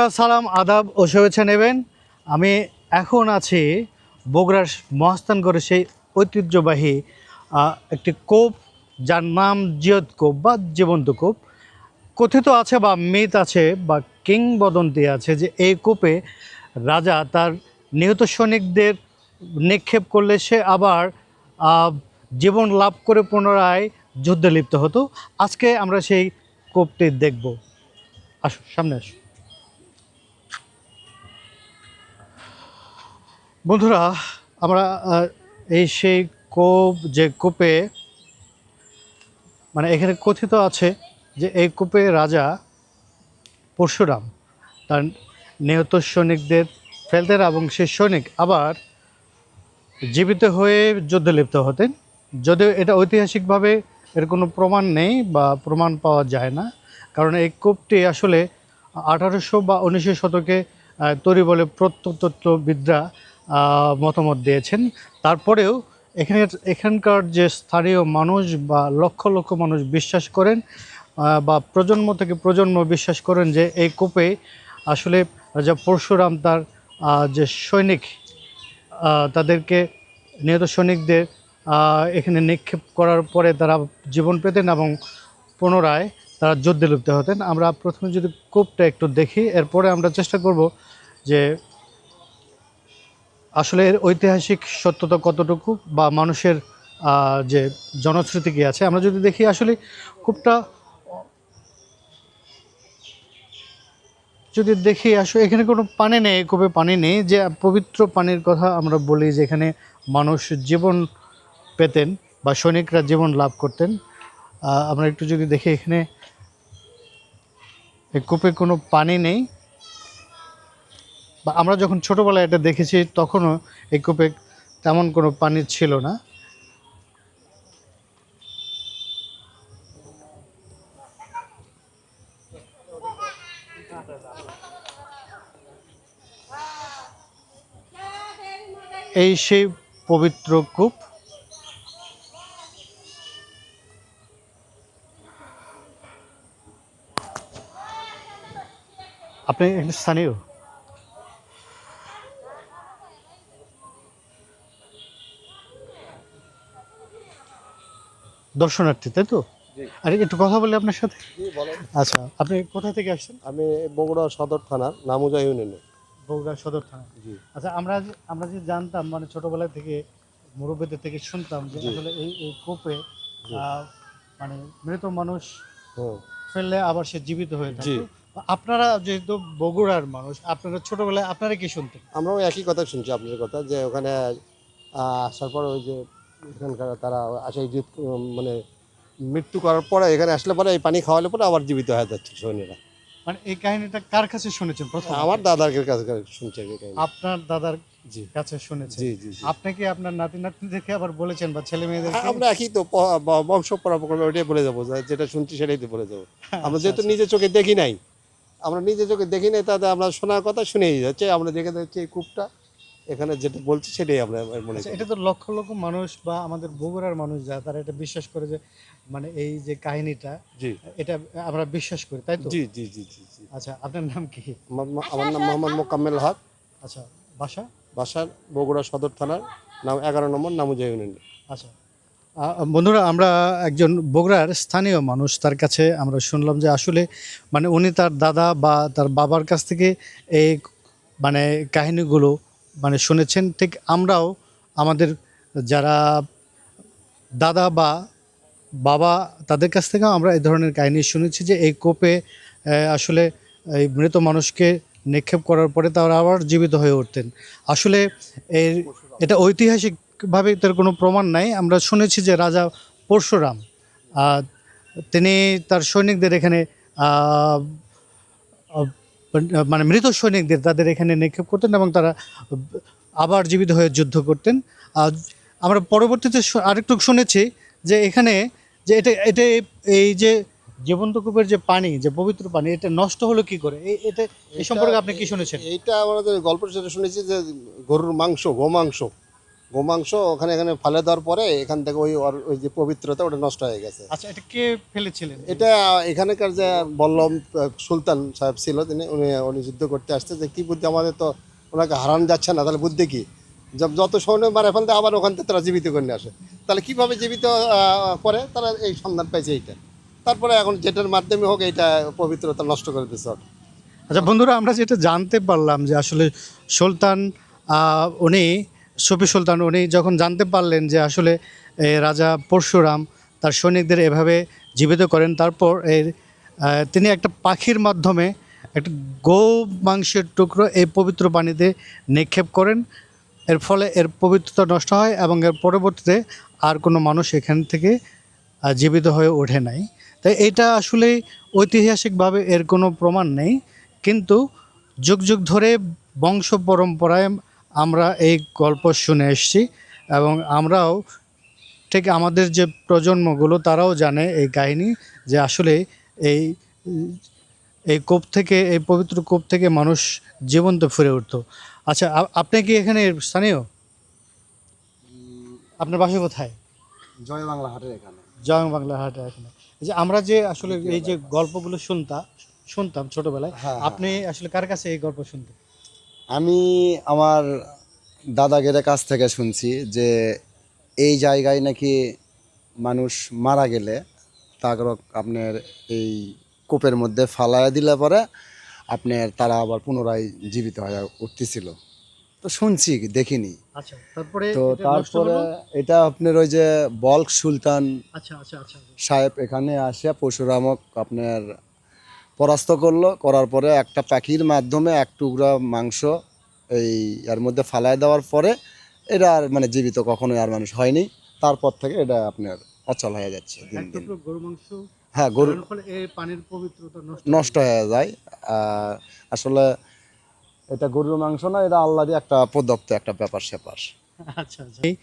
বন্ধুরা সালাম, আদাব ও শুভেচ্ছা নেবেন। আমি এখন আছি বগুড়ার মহাস্থানগড়ে সেই ঐতিহ্যবাহী একটি কোপ, যার নাম জিয়ত কোপ বা জীবন্ত কোপ। কথিত আছে বা মিথ আছে বা কিংবদন্তি আছে যে এই কোপে রাজা তার নিহত সৈনিকদের নিক্ষেপ করলে সে আবার জীবন লাভ করে পুনরায় যুদ্ধে লিপ্ত হতো। আজকে আমরা সেই কোপটি দেখব। আসো সামনে আসো বন্ধুরা আমরা এই সেই কোপ যে কূপে মানে এখানে কথিত আছে যে এই কূপে রাজা পরশুরাম তার নিহত সৈনিকদের ফেলতেন এবং সেই সৈনিক আবার জীবিত হয়ে যুদ্ধে লিপ্ত হতেন। যদিও এটা ঐতিহাসিকভাবে এর কোনো প্রমাণ নেই বা প্রমাণ পাওয়া যায় না কারণ এই কূপটি আসলে আঠারোশো বা উনিশশো শতকে তৈরি বলে প্রত্নতত্ত্ববিদরা আহ, মতামত দিয়েছেন। তারপরেও এখানে এখানকার যে স্থানীয় মানুষ বা লক্ষ লক্ষ মানুষ বিশ্বাস করেন বা প্রজন্ম থেকে প্রজন্ম বিশ্বাস করেন যে এই কূপে আসলে রাজা পরশুরাম তার যে সৈনিক তাদেরকে নিহত সৈনিকদের এখানে নিক্ষেপ করার পরে তারা জীবন পেতেন এবং পুনরায় তারা যুদ্ধে লিপ্ত হতেন। আমরা প্রথমে যদি কূপটা একটু দেখি, এরপরে আমরা চেষ্টা করব যে আসলে এর ঐতিহাসিক সত্যতা কতটুকু বা মানুষের যে জনশ্রুতি কী আছে? আমরা যদি দেখি আসলে কূপটা, যদি দেখি আসলে এখানে কোনো পানি নেই, কূপে পানি নেই, যে পবিত্র পানির কথা আমরা বলি যে এখানে মানুষ জীবন পেতেন বা সৈনিকরা জীবন লাভ করতেন আমরা একটু যদি দেখি এখানে কূপে কোনো পানি নেই বা আমরা যখন ছোটোবেলায় এটা দেখেছি, তখনও এই কূপে তেমন কোনো পানি ছিল না। এই সেই পবিত্র কূপ। আপনি স্থানীয়? দর্শনার্থী তাই তো। আরে একটু কথা বলি আপনার সাথে? বলেন। আচ্ছা আপনি কোথা থেকে আসছেন? আমি বগুড়া সদর থানার নামুজা ইউনিয়নে। বগুড়া সদর থানা। জি। আচ্ছা আমরা আমরা যে জানতাম মানে ছোটবেলা থেকে মুরব্বীদের থেকে শুনতাম যে আসলে এই এই কূপে মানে মৃত মানুষ ফেললে আবার সে জীবিত হয়ে। থাকে। আপনারা যেহেতু বগুড়ার মানুষ আপনারা ছোটবেলায় আপনারা কি শুনতেন? আমরাও একই কথা শুনছি আপনার কথা যে ওখানে আসার পর ওই যে এখানকার তারা আসে যে মানে মৃত্যু করার পরে এখানে আসলে পরে এই পানি খাওয়ালে পরে আবার জীবিত হয়ে যাচ্ছে সৈন্যরা। মানে এই কাহিনীটা কার কাছে শুনেছেন প্রথম? আমার দাদার কাছে শুনছি এই কাহিনী। আপনার দাদার জি। কাছে শুনেছেন? জি। আপনি কি আপনার নাতি নাতনি দেখে আবার বলেছেন বা ছেলে মেয়েদের আমরা একই তো বংশ পরম্পরা ওইটাই বলে যাব যেটা শুনছি সেটাই তো বলে যাব। আচ্ছা, আমরা যেহেতু নিজে চোখে দেখি নাই আমরা নিজে চোখে দেখি নাই তাতে আমরা শোনার কথা শুনেই যাচ্ছে আমরা দেখে যাচ্ছি এই কূপটা। এখানে যেটা বলছি সেটাই আমরা মনে আচ্ছা, করি। এটা তো লক্ষ লক্ষ মানুষ বা আমাদের বগুড়ার মানুষ যা তারা এটা বিশ্বাস করে যে মানে এই যে কাহিনীটা জি। এটা আমরা বিশ্বাস করি তাই তো? জি জি জি জি জি। আচ্ছা আপনার নাম কি? আমার নাম মোহাম্মদ মোকাম্মেল হক। আচ্ছা বাসা? বাসার বগুড়া সদর থানার নাম এগারো নম্বর নামুজা ইউনিয়ন আচ্ছা। বন্ধুরা আমরা একজন বগুড়ার স্থানীয় মানুষ তার কাছে আমরা শুনলাম যে আসলে মানে উনি তার দাদা বা তার বাবার কাছ থেকে এই মানে কাহিনীগুলো মানে শুনেছেন, ঠিক আমরাও আমাদের যারা দাদা বা বাবা, তাদের কাছ থেকেও আমরা এই ধরনের কাহিনী শুনেছি যে এই কোপে আসলে এই মৃত মানুষকে নিক্ষেপ করার পরে তারা আবার জীবিত হয়ে উঠতেন। আসলে এর, এটা ঐতিহাসিকভাবে তার কোনো প্রমাণ নাই। আমরা শুনেছি যে রাজা পরশুরাম তিনি তার সৈনিকদের এখানে মানে মৃত সৈনিকদের তাদের এখানে নিক্ষেপ করতেন এবং তারা আবার জীবিত হয়ে যুদ্ধ করতেন। আর আমরা পরবর্তীতে আরেকটু শুনেছি যে এখানে যে এটা এটা এই যে জীবন্ত কূপের যে পানি যে পবিত্র পানি এটা নষ্ট হলো কি করে? এই এটা এই সম্পর্কে আপনি কি শুনেছেন? এইটা আমাদের গল্প যেটা শুনেছি যে গরুর মাংস গোমাংস গোমাংস ওখানে এখানে ফেলে দেওয়ার পরে এখান থেকে ওই ওর- ওই যে পবিত্রতা ওটা নষ্ট হয়ে গেছে। আচ্ছা এটা কে ফেলেছিলেন? এটা এখানকার যে বল্লম সুলতান সাহেব ছিল তিনি উনি উনি যুদ্ধ করতে আসছে যে কি বুদ্ধি আমাদের তো ওনাকে হারানো যাচ্ছে না তাহলে বুদ্ধি কী? যত সৈন্য মারে ফেলতে আবার ওখান থেকে তারা জীবিত করে নিয়ে আসে। তাহলে কীভাবে জীবিত করে? তারা এই সন্ধান পাইছে এইটা। তারপরে এখন যেটার মাধ্যমে হোক এইটা পবিত্রতা নষ্ট করে দিচ্ছে আচ্ছা বন্ধুরা আমরা যেটা জানতে পারলাম যে আসলে সুলতান উনি সুফি সুলতান, উনি যখন জানতে পারলেন যে আসলে রাজা পরশুরাম তার সৈনিকদের এভাবে জীবিত করেন, তারপর এর তিনি একটা পাখির মাধ্যমে একটা গো মাংসের টুকরো এই পবিত্র পানিতে নিক্ষেপ করেন। এর ফলে এর পবিত্রতা নষ্ট হয় এবং এর পরবর্তীতে আর কোনো মানুষ এখান থেকে জীবিত হয়ে ওঠে নাই। তাই এটা আসলে ঐতিহাসিকভাবে এর কোনো প্রমাণ নেই। কিন্তু যুগ যুগ ধরে বংশ পরম্পরায় আমরা এই গল্প শুনে এসেছি এবং আমরাও ঠিক আমাদের যে প্রজন্মগুলো তারাও জানে এই কাহিনী যে আসলে এই এই কূপ থেকে এই পবিত্র কূপ থেকে মানুষ জীবন্ত ফিরে উঠতো। আচ্ছা আপনি কি এখানে স্থানীয়? আপনার বাসা কোথায়? জয় বাংলা হাটের এখানে। জয়ং বাংলা হাটে এখানে। যে আমরা যে আসলে এই যে গল্পগুলো শুনতাম শুনতাম ছোটবেলায় হ্যাঁ, আপনি আসলে কার কাছে এই গল্প শুনতেন? আমি আমার দাদাগের কাছ থেকে শুনছি যে এই জায়গায় নাকি মানুষ মারা গেলে তারপর আপনার এই কূপের মধ্যে ফালায় দিলে পরে আপনার তারা আবার পুনরায় জীবিত হয়ে উঠতেছিল। তো শুনছি দেখিনি। আচ্ছা তারপরে তো তারপরে এটা আপনার ওই যে বল্ক সুলতান আচ্ছা আচ্ছা সাহেব এখানে আসে পরশুরামক আপনার পরাস্ত করল করার পরে একটা পাখির মাধ্যমে এক টুকরা মাংস এই এর মধ্যে ফালায় দেওয়ার পরে এটা আর মানে জীবিত কখনোই আর মানুষ হয়নি। তারপর থেকে এটা আপনার অচল হয়ে যাচ্ছে দিন দিন। মাংস হ্যাঁ গরু পানির পবিত্রতা নষ্ট হয়ে। যায়। আসলে এটা গরুর মাংস না এটা আল্লাহরই একটা প্রদত্ত একটা ব্যাপার স্যাপার। আচ্ছা আচ্ছা। এই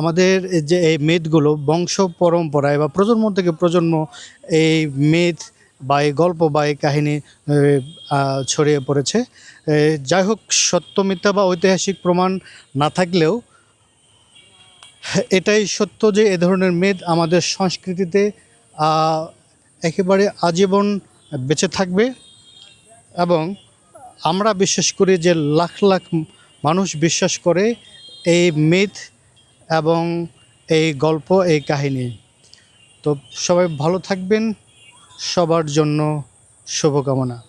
আমাদের এই যে এই মেদগুলো বংশ পরম্পরায় বা প্রজন্ম থেকে প্রজন্ম এই মেদ বা এই গল্প বা এই কাহিনী ছড়িয়ে পড়েছে। যাই হোক, সত্য, মিথ্যা বা ঐতিহাসিক প্রমাণ না থাকলেও এটাই সত্য যে এ ধরনের মেদ আমাদের সংস্কৃতিতে একেবারে আজীবন বেঁচে থাকবে এবং আমরা বিশ্বাস করি যে লাখ লাখ মানুষ বিশ্বাস করে এই মিথ এবং এই গল্প, এই কাহিনী। তো সবাই ভালো থাকবেন। সবার জন্য শুভকামনা।